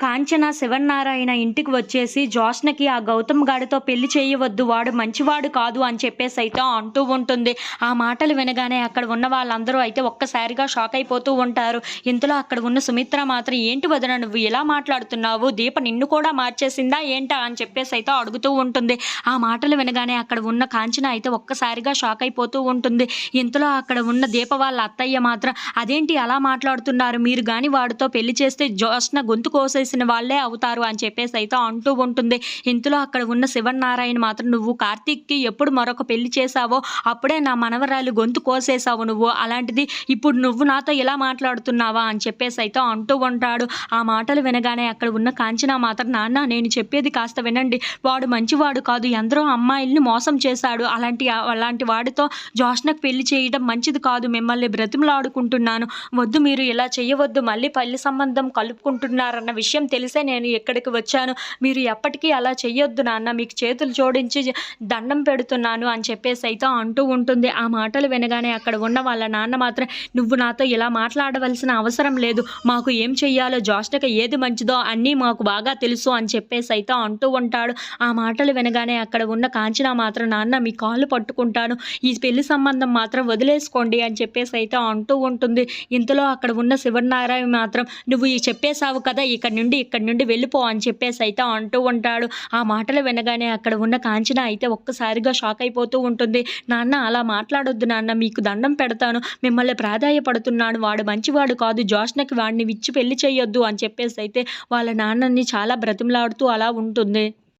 కాంచన శివన్నారాయణ ఇంటికి వచ్చేసి జోష్నకి ఆ గౌతమ్ గాడితో పెళ్ళి చేయవద్దు వాడు మంచివాడు కాదు అని చెప్పేసి అయితే అంటూ ఉంటుంది. ఆ మాటలు వినగానే అక్కడ ఉన్న వాళ్ళందరూ అయితే ఒక్కసారిగా షాక్ అయిపోతూ ఉంటారు. ఇంతలో అక్కడ ఉన్న సుమిత్ర మాత్రం ఏంటి వదన నువ్వు ఇలా మాట్లాడుతున్నావు? దీప నిన్ను కూడా మార్చేసిందా ఏంటా? అని చెప్పేసి అయితే అడుగుతూ ఉంటుంది. ఆ మాటలు వినగానే అక్కడ ఉన్న కాంచన అయితే ఒక్కసారిగా షాక్ అయిపోతూ ఉంటుంది. ఇంతలో అక్కడ ఉన్న దీప వాళ్ళ అత్తయ్య మాత్రం అదేంటి అలా మాట్లాడుతున్నారు? మీరు కానీ వాడితో పెళ్ళి చేస్తే జోష్న గొంతు కోసేసి చేసిన వాళ్ళే అవుతారు అని చెప్పేసి అయితే అంటూ ఉంటుంది. ఇంతలో అక్కడ ఉన్న శివనారాయణ మాత్రం నువ్వు కార్తీక్కి ఎప్పుడు మరొక పెళ్ళి చేశావో అప్పుడే నా మనవరాలు గొంతు కోసేసావు నువ్వు. అలాంటిది ఇప్పుడు నువ్వు నాతో ఇలా మాట్లాడుతున్నావా? అని చెప్పేసి అయితే అంటూ ఉంటాడు. ఆ మాటలు వినగానే అక్కడ ఉన్న కాంచన మాత్రం నాన్న నేను చెప్పేది కాస్త వినండి. వాడు మంచివాడు కాదు. ఎందరో అమ్మాయిల్ని మోసం చేశాడు. అలాంటి అలాంటి వాడితో జోష్నకు పెళ్ళి చేయడం మంచిది కాదు. మిమ్మల్ని బ్రతిమలాడుకుంటున్నాను. వద్దు మీరు ఇలా చేయవద్దు. మళ్ళీ పెళ్ళి సంబంధం కలుపుకుంటున్నారన్న విషయం తెలిసే నేను ఇక్కడికి వచ్చాను? మీరు ఎప్పటికీ అలా చెయ్యొద్దు నాన్న. మీకు చేతులు జోడించి దండం పెడుతున్నాను అని చెప్పేసి అయితే అంటూ ఉంటుంది. ఆ మాటలు వినగానే అక్కడ ఉన్న వాళ్ళ నాన్న మాత్రం నువ్వు నాతో ఇలా మాట్లాడవలసిన అవసరం లేదు. మాకు ఏం చెయ్యాలో జోష్నక ఏది మంచిదో అన్నీ మాకు బాగా తెలుసు అని చెప్పేసి అయితే అంటూ ఉంటాడు. ఆ మాటలు వినగానే అక్కడ ఉన్న కాంచన మాత్రం నాన్న మీ కాళ్ళు పట్టుకుంటాను. ఈ పెళ్ళి సంబంధం మాత్రం వదిలేసుకోండి అని చెప్పేసి అయితే అంటూ ఉంటుంది. ఇంతలో అక్కడ ఉన్న శివనారాయణ మాత్రం నువ్వు ఈ చెప్పేశావు కదా ఇక్కడ నుండి ఇక్కడ నుండి వెళ్ళిపో అని చెప్పేసి అయితే అంటూ ఉంటాడు. ఆ మాటలు వినగానే అక్కడ ఉన్న కాంచన అయితే ఒక్కసారిగా షాక్ అయిపోతూ ఉంటుంది. నాన్న అలా మాట్లాడొద్దు నాన్న మీకు దండం పెడతాను. మిమ్మల్ని ప్రాధాయపడుతున్నాను. వాడు మంచివాడు కాదు. జోష్నకి వాడిని విచ్చి పెళ్ళి చేయొద్దు అని చెప్పేసి అయితే వాళ్ళ నాన్నని చాలా బ్రతిమలాడుతూ అలా ఉంటుంది.